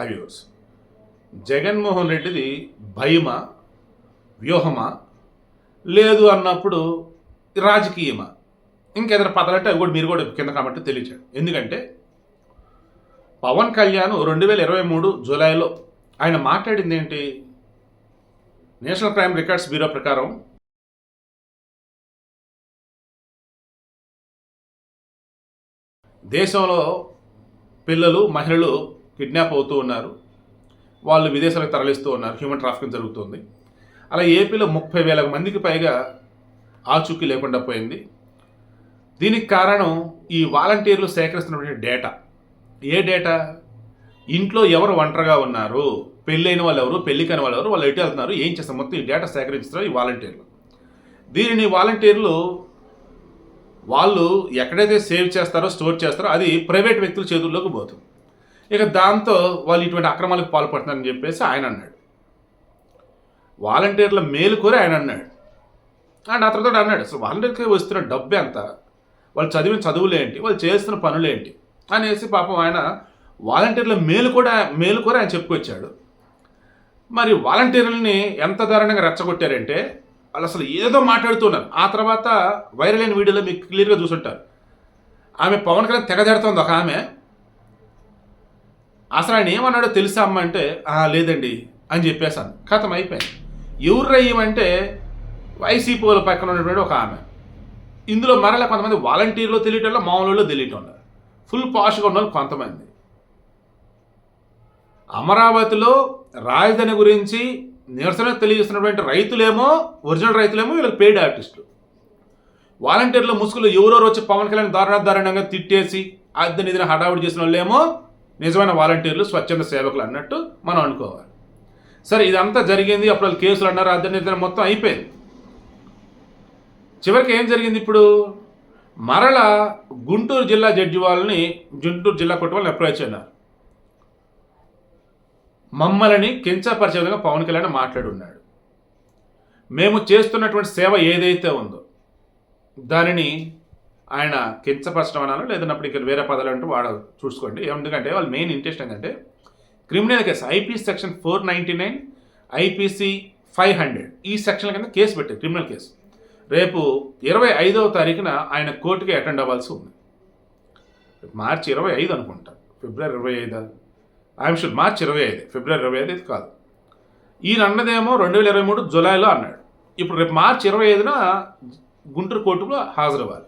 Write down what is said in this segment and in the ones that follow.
హైవ్యూర్స్ జగన్మోహన్ రెడ్డిది భయమా? వ్యూహమా? లేదు అన్నప్పుడు రాజకీయమా? ఇంకేదైనా పదాలంటే అవి కూడా మీరు కూడా కింద కాబట్టి తెలియచేయండి. ఎందుకంటే పవన్ కళ్యాణ్ రెండు వేల ఇరవై మూడు జూలైలో ఆయన మాట్లాడింది ఏంటి? నేషనల్ క్రైమ్ రికార్డ్స్ బ్యూరో ప్రకారం దేశంలో పిల్లలు మహిళలు కిడ్నాప్ అవుతూ ఉన్నారు. వాళ్ళు విదేశాలకు తరలిస్తూ ఉన్నారు. హ్యూమన్ ట్రాఫికింగ్ జరుగుతుంది. అలా ఏపీలో ముప్పై వేల మందికి పైగా ఆచూకీ లేకుండా పోయింది. దీనికి కారణం ఈ వాలంటీర్లు సేకరిస్తున్నటువంటి డేటా. ఏ డేటా? ఇంట్లో ఎవరు ఒంటరిగా ఉన్నారు? పెళ్ళైన వాళ్ళు ఎవరు? పెళ్ళి కాని వాళ్ళు ఎవరు? వాళ్ళు ఎటు వెళ్తున్నారు? ఏం చేస్తారు మొత్తం ఈ డేటా సేకరించారు ఈ వాలంటీర్లు. దీనిని వాలంటీర్లు వాళ్ళు ఎక్కడైతే సేవ్ చేస్తారో స్టోర్ చేస్తారో అది ప్రైవేట్ వ్యక్తుల చేతుల్లోకి పోతుంది. ఇక దాంతో వాళ్ళు ఇటువంటి అక్రమాలకు పాల్పడుతున్నారని చెప్పేసి ఆయన అన్నాడు. వాలంటీర్ల మేలు కోరి ఆయన అన్నాడు. అండ్ ఆ తర్వాత అన్నాడు అసలు వాలంటీర్కి వస్తున్న డబ్బు ఎంత వాళ్ళు చదివిన చదువులేంటి వాళ్ళు చేస్తున్న పనులేంటి అనేసి పాపం ఆయన వాలంటీర్ల మేలు కూడా మేలు కూడా ఆయన చెప్పుకొచ్చాడు మరి వాలంటీర్లని ఎంత దారుణంగా రెచ్చగొట్టారంటే వాళ్ళు అసలు ఏదో మాట్లాడుతున్నారు ఆ తర్వాత వైరల్ అయిన వీడియోలో మీకు క్లియర్గా చూసుంటారు. ఆమె పవన్ కళ్యాణ్ తెగదెడుతోంది ఒక ఆమె. అసలు ఆయన ఏమన్నాడో తెలుసా అమ్మ అంటే లేదండి అని చెప్పేశాను. కథం అయిపోయింది. ఎవరు రయ్యమంటే వైసీపీ వాళ్ళ పక్కన ఉన్నటువంటి ఒక ఆమె. ఇందులో మరలా కొంతమంది వాలంటీర్లో తెలియటంలో మామూలు తెలియటం ఉన్నారు ఫుల్ పాష్గా ఉన్న కొంతమంది. అమరావతిలో రాజధాని గురించి నిరసన తెలియజేస్తున్నటువంటి రైతులేమో ఒరిజినల్ రైతులేమో వీళ్ళకి పెయిడ్ ఆర్టిస్టులు. వాలంటీర్ల ముసుగులు ఎవరెవరు వచ్చి పవన్ కళ్యాణ్ దారుణ దారుణంగా తిట్టేసి అద్దె నిధిని హడావుడి చేసిన వాళ్ళేమో నిజమైన వాలంటీర్లు స్వచ్ఛంద సేవకులు అన్నట్టు మనం అనుకోవాలి. సరే ఇదంతా జరిగింది అప్పుడు వాళ్ళు కేసులు అన్నారు అద్దె నిధిని మొత్తం అయిపోయింది. చివరికి ఏం జరిగింది ఇప్పుడు? మరల గుంటూరు జిల్లా జడ్జి వాళ్ళని గుంటూరు జిల్లా కోర్టు వాళ్ళని అప్రోచ్ అయినారు మమ్మల్ని కించపరిచే విధంగా పవన్ కళ్యాణ్ మాట్లాడున్నాడు. మేము చేస్తున్నటువంటి సేవ ఏదైతే ఉందో దానిని ఆయన కించపరచడం అనాలో లేదన్నప్పుడు ఇక్కడ వేరే పదాలు అంటూ వాడ చూసుకోండి. ఎందుకంటే వాళ్ళ మెయిన్ ఇంట్రెస్ట్ ఏంటంటే criminal case IPC section four ninety nine IPC five hundred ఈ సెక్షన్ కింద కేసు పెట్టారు క్రిమినల్ కేసు రేపు ఇరవై ఐదవ తారీఖున ఆయన కోర్టుకి అటెండ్ అవ్వాల్సి ఉంది. మార్చి ఇరవై ఐదు అనుకుంటా. ఫిబ్రవరి ఇరవై ఐదు? ఐఎమ్ షూర్ మార్చి ఇరవై ఐదు. ఫిబ్రవరి ఇరవై ఐదు కాదు. ఈయన అన్నదేమో రెండు వేల ఇరవై మూడు జులైలో అన్నాడు. ఇప్పుడు రేపు మార్చి ఇరవై ఐదున గుంటూరు కోర్టులో హాజరవ్వాలి.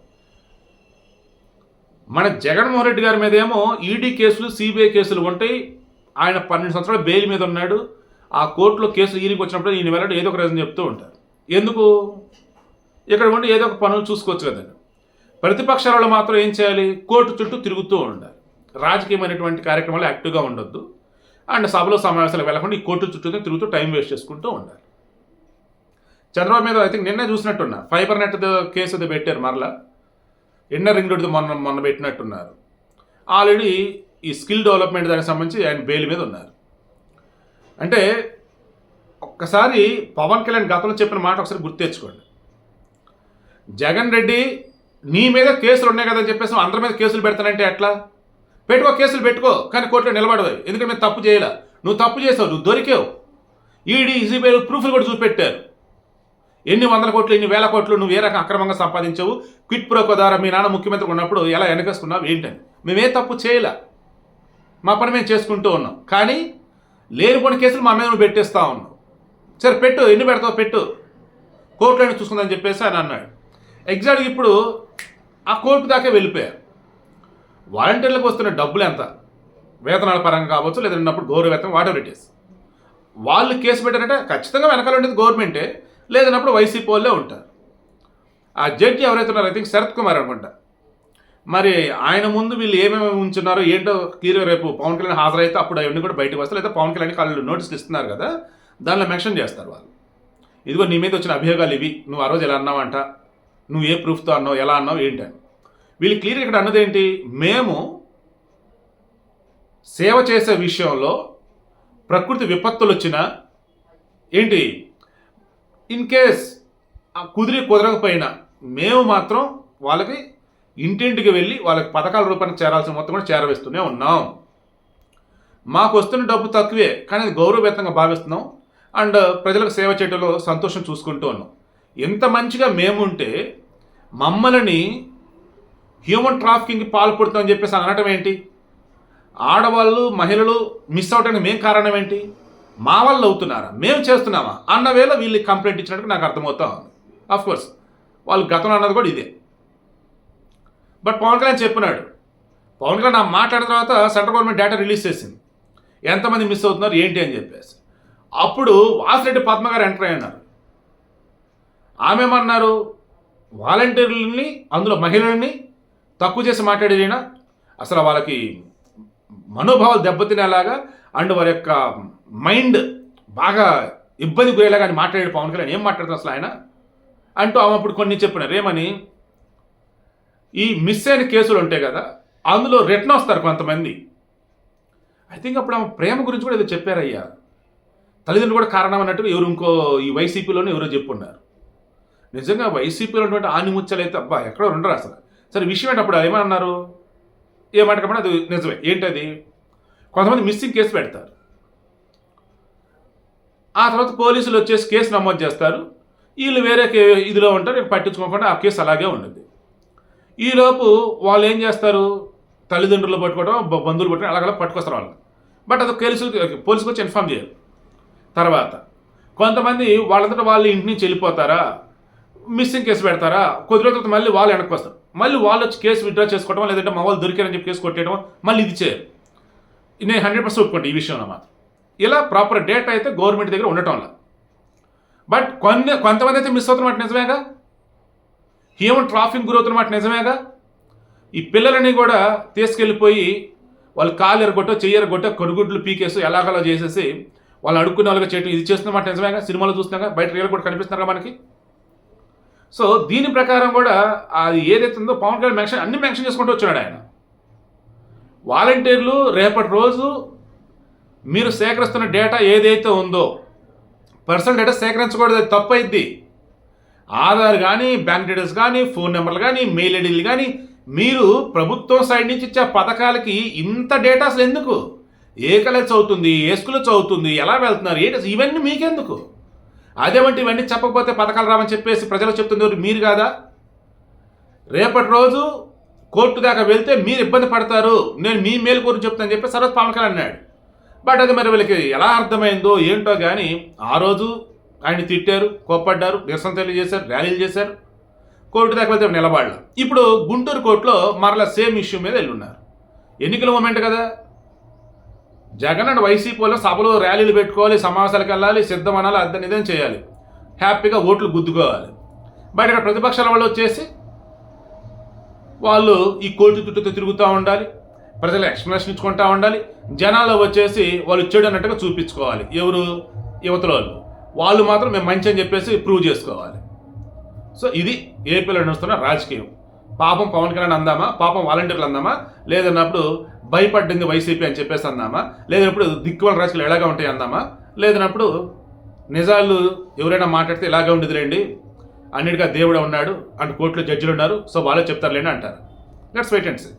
మన జగన్మోహన్ రెడ్డి గారి మీద ఏమో ఈడీ కేసులు సిబిఐ కేసులు ఉంటాయి. ఆయన పన్నెండు సంవత్సరాలు బెయిల్ మీద ఉన్నాడు. ఆ కోర్టులో కేసు ఈరికి వచ్చినప్పుడు ఈయన వెళ్ళడం. ఏదో ఒక రీజన్ చెప్తూ ఉంటారు. ఎందుకు? ఇక్కడ ఉండి ఏదో ఒక పనులు చూసుకోవచ్చు కదండి ప్రతిపక్షాల వాళ్ళు మాత్రం ఏం చేయాలి? కోర్టు చుట్టూ తిరుగుతూ ఉండాలి. రాజకీయమైనటువంటి కార్యక్రమాలు యాక్టివ్గా ఉండొద్దు. అండ్ సభలో సమావేశాలు వెళ్ళకుండా ఈ కోర్టు చుట్టూ తిరుగుతూ టైం వేస్ట్ చేసుకుంటూ ఉండాలి. చంద్రబాబు మీద ఐ థింక్ నిన్నే చూసినట్టున్నా. ఫైబర్ నెట్ కేసు అది పెట్టారు మరలా. ఇన్నర్ రింగ్ రోడ్డు మొన్న మొన్న పెట్టినట్టున్నారు. ఆల్రెడీ ఈ స్కిల్ డెవలప్మెంట్ దానికి సంబంధించి ఆయన బెయిల్ మీద ఉన్నారు. అంటే ఒక్కసారి పవన్ కళ్యాణ్ గతంలో చెప్పిన మాట ఒకసారి గుర్తు తెచ్చుకోండి. జగన్ రెడ్డి నీ మీద కేసులు ఉన్నాయి కదా అని చెప్పేసి అందరి మీద కేసులు పెడతానంటే ఎట్లా? పెట్టుకో కేసులు పెట్టుకో కానీ కోర్టులో నిలబడవు. ఎందుకంటే మేము తప్పు చేయలే. నువ్వు తప్పు చేసావు నువ్వు దొరికావు. ఈడీ ఈసీబీఐ ప్రూఫ్లు కూడా చూపెట్టారు. ఎన్ని వందల కోట్లు ఎన్ని వేల కోట్లు నువ్వు ఏ రకం అక్రమంగా సంపాదించావు? క్విట్ ప్రోకో ద్వారా మీ నాన్న ముఖ్యమంత్రి ఉన్నప్పుడు ఎలా వెనకేసుకున్నావు ఏంటని. మేమే తప్పు చేయలే. మా పని మేము చేసుకుంటూ ఉన్నాం. కానీ లేనిపోని కేసులు మా మీద నువ్వు పెట్టేస్తా ఉన్నావు. సరే పెట్టు ఎన్ని పెడతావు పెట్టు. కోర్టులోనే చూసుకుందని చెప్పేసి ఆయన అన్నాడు. ఎగ్జాక్ట్గా ఇప్పుడు ఆ కోర్టు దాకా వెళ్ళిపోయారు వాలంటీర్లకు వస్తున్న డబ్బులు ఎంత? వేతనాల పరంగా కావచ్చు లేదన్నప్పుడు గౌరవ వేతనం వాటర్ ఇట్ వాళ్ళు కేసు పెట్టారంటే ఖచ్చితంగా వెనకాల ఉండేది గవర్నమెంటే లేదన్నప్పుడు వైసీపీ వాళ్ళే ఉంటారు. ఆ జడ్జి ఎవరైతే ఉన్నారో ఐ థింక్ శరత్ కుమార్ అనుకుంటా. మరి ఆయన ముందు వీళ్ళు ఏమేమి ఉంచున్నారో ఏంటో క్లియర్గా రేపు పవన్ కళ్యాణ్ హాజరైతే అప్పుడు అవన్నీ కూడా బయటకు వస్తారు లేదా పవన్ కళ్యాణ్ వాళ్ళు నోటీసులు ఇస్తున్నారు కదా దానిలో మెన్షన్ చేస్తారు వాళ్ళు. ఇదిగో నీ మీద వచ్చిన అభియోగాలు ఇవి నువ్వు ఆ రోజు ఎలా అన్నావంట నువ్వు ఏ ప్రూఫ్తో అన్నావు ఎలా అన్నావు ఏంటని వీళ్ళు క్లియర్ ఇక్కడ అన్నది ఏంటి మేము సేవ చేసే విషయంలో ప్రకృతి విపత్తులు వచ్చినా ఏంటి ఇన్ కేస్ కుదిరి కుదరకపోయినా మేము మాత్రం వాళ్ళకి ఇంటింటికి వెళ్ళి వాళ్ళకి పథకాల రూపాన్ని చేరాల్సిన మొత్తం కూడా చేరవేస్తూనే ఉన్నాం. మాకు వస్తున్న డబ్బు తక్కువే కానీ అది గౌరవవేతంగా భావిస్తున్నాం. అండ్ ప్రజలకు సేవ చేయడంలో సంతోషం చూసుకుంటూ ఉన్నాం. ఇంత మంచిగా మేముంటే మమ్మల్ని హ్యూమన్ ట్రాఫికింగ్కి పాల్పడుతామని చెప్పేసి అనటం ఏంటి? ఆడవాళ్ళు మహిళలు మిస్ అవడానికి మేం కారణం ఏంటి? మా వాళ్ళు అవుతున్నారా? మేము చేస్తున్నామా? అన్న వేళ వీళ్ళకి కంప్లైంట్ ఇచ్చినట్టు నాకు అర్థమవుతా ఉంది. కోర్స్ వాళ్ళు గతంలో అన్నది కూడా ఇదే. బట్ పవన్ కళ్యాణ్ చెప్పినాడు. పవన్ కళ్యాణ్ ఆ మాట్లాడిన తర్వాత సెంట్రల్ గవర్నమెంట్ డేటా రిలీజ్ చేసింది. ఎంతమంది మిస్ అవుతున్నారు ఏంటి అని చెప్పేసి. అప్పుడు వాసిరెడ్డి పద్మ గారు ఎంటర్ అయినారు ఆమె ఏమన్నారు? వాలంటీర్లని అందులో మహిళల్ని తక్కువ చేసి మాట్లాడేదైనా? అసలు వాళ్ళకి మనోభావాలు దెబ్బతినేలాగా అండ్ వారి యొక్క మైండ్ బాగా ఇబ్బంది గురేలాగా కానీ మాట్లాడాడు పవన్ కళ్యాణ్. ఏం మాట్లాడుతుంది అసలు ఆయన? అంటూ ఆమె అప్పుడు కొన్ని చెప్పినారు ఏమని ఈ మిస్ అయిన కేసులు ఉంటాయి కదా అందులో రిటర్న్ వస్తారు కొంతమంది. ఐ థింక్ అప్పుడు ఆమె ప్రేమ గురించి కూడా ఏదో చెప్పారయ్యా. తల్లిదండ్రులు కూడా కారణం అన్నట్టు ఎవరు ఇంకో ఈ వైసీపీలోనే ఎవరో చెప్పున్నారు. నిజంగా వైసీపీలో ఉన్నటువంటి ఆనిముచ్చలు అయితే అబ్బా ఎక్కడో ఉండరు అసలు. సరే విషయం ఏంటప్పుడు అది ఏమన్నారు? ఏమంటారు అది నిజమే. ఏంటది? కొంతమంది మిస్సింగ్ కేసు పెడతారు. ఆ తర్వాత పోలీసులు వచ్చేసి కేసు నమోదు చేస్తారు. వీళ్ళు వేరే ఇదిలో ఉంటారు నేను పట్టించుకోకుండా ఆ కేసు అలాగే ఉండదు ఈలోపు వాళ్ళు ఏం చేస్తారు? తల్లిదండ్రులు పట్టుకోవడం బంధువులు పట్టుకోవడం అలాగలా పట్టుకొస్తారు వాళ్ళు బట్ అది పోలీసులు పోలీసుకి వచ్చి ఇన్ఫామ్ చేయరు. తర్వాత కొంతమంది వాళ్ళంతటా వాళ్ళు ఇంటి నుంచి వెళ్ళిపోతారా? మిస్సింగ్ కేసు పెడతారా? కొద్ది రోజుల తర్వాత మళ్ళీ వాళ్ళు వెనక్కి వస్తారు. మళ్ళీ వాళ్ళు వచ్చి కేసు విత్డ్రా చేసుకోవడం లేదంటే మా వాళ్ళు దొరికారని చెప్పి కేసు కొట్టేయడం మళ్ళీ ఇది చేయరు. నేను హండ్రెడ్ పర్సెంట్ ఒప్పుకోండి ఈ విషయంలో మాత్రం. ఇలా ప్రాపర్ డేటా అయితే గవర్నమెంట్ దగ్గర ఉండటం వల్ల బట్ కొన్ని కొంతమంది అయితే మిస్ అవుతున్నమాట నిజమేగా? హ్యూమన్ ట్రాఫిక్ గురవుతున్నమాట నిజమేగా? ఈ పిల్లలని కూడా తీసుకెళ్ళిపోయి వాళ్ళు కాలు ఎరగొట్టో చెయ్యి ఎరగొట్టో కొడుగుడ్లు పీకేసి ఎలాగలా చేసేసి వాళ్ళు అడుక్కునే వాళ్ళగా చేయటం ఇది చేస్తున్నమాట నిజమేగా? సినిమాలో చూస్తున్నాగా? బయట రియల్ కూడా కనిపిస్తున్నారా మనకి? సో దీని ప్రకారం కూడా అది ఏదైతే ఉందో పవన్ కళ్యాణ్ మెన్షన్ అన్ని మెన్షన్ చేసుకుంటూ వచ్చాడు ఆయన. వాలంటీర్లు రేపటి రోజు మీరు సేకరిస్తున్న డేటా ఏదైతే ఉందో పర్సనల్ డేటా సేకరించకూడదు అది తప్పు ఆధార్ కానీ బ్యాంక్ డీటెయిల్స్ కానీ ఫోన్ నెంబర్లు కానీ మెయిల్ ఐడీలు కానీ మీరు ప్రభుత్వం సైడ్ నుంచి ఇచ్చే పథకాలకి ఇంత డేటా అసలు ఎందుకు? ఏ కాలేజ్ చదువుతుంది ఏ స్కూల్లో చదువుతుంది ఎలా వెళ్తున్నారు ఏంటి ఇవన్నీ మీకెందుకు? అదేమంటే ఇవన్నీ చెప్పకపోతే పథకాలు రావని చెప్పేసి ప్రజలకు చెప్తుంది మీరు కాదా? రేపటి రోజు కోర్టు దాకా వెళ్తే మీరు ఇబ్బంది పడతారు. నేను మీ మేలు గురించి చెప్తాను చెప్పి సరోజ్ పవన్ కళ్యాణ్ అన్నాడు. బట్ అది మరి వీళ్ళకి ఎలా అర్థమైందో ఏంటో కానీ ఆ రోజు ఆయన తిట్టారు కోప్పడ్డారు నిరసన తెలియజేశారు ర్యాలీలు చేశారు. కోర్టు దాకా వెళ్తే నిలబడలేదు ఇప్పుడు గుంటూరు కోర్టులో మరలా సేమ్ ఇష్యూ మీద వెళ్ళున్నారు. ఎన్నికల మూమెంట్ కదా. జగన్ అండ్ వైసీపీ సభలో ర్యాలీలు పెట్టుకోవాలి సమావేశాలకు వెళ్ళాలి సిద్ధం అనాలి అర్థం ఇదేం చేయాలి. హ్యాపీగా ఓట్లు గుద్దుకోవాలి. బట్ ఇక్కడ ప్రతిపక్షాల వాళ్ళు వచ్చేసి వాళ్ళు ఈ కోటి తుట్టుతో తిరుగుతూ ఉండాలి ప్రజలు ఎక్స్ప్లెనేషన్ ఇచ్చుకుంటూ ఉండాలి జనాల్లో వచ్చేసి వాళ్ళు చెడు అన్నట్టుగా చూపించుకోవాలి. ఎవరు? యువతల వాళ్ళు. వాళ్ళు మాత్రం మేము మంచి అని చెప్పేసి ప్రూవ్ చేసుకోవాలి. సో ఇది ఏపీలో నడుస్తున్న రాజకీయం. పాపం పవన్ కళ్యాణ్ అందామా? పాపం వాలంటీర్లు అందామా? లేదన్నప్పుడు భయపడ్డింది వైసీపీ అని చెప్పేసి అందామా? లేదన్నప్పుడు దిక్కువల రాజకీయాలు ఎలాగా ఉంటాయి అందామా? లేదన్నప్పుడు నిజాలు ఎవరైనా మాట్లాడితే ఇలాగే ఉండేది రండి అన్నిటిగా దేవుడే ఉన్నాడు అండ్ కోర్టులో జడ్జిలు ఉన్నారు. సో వాళ్ళే చెప్తారులేండి అంటారు. Let's wait and see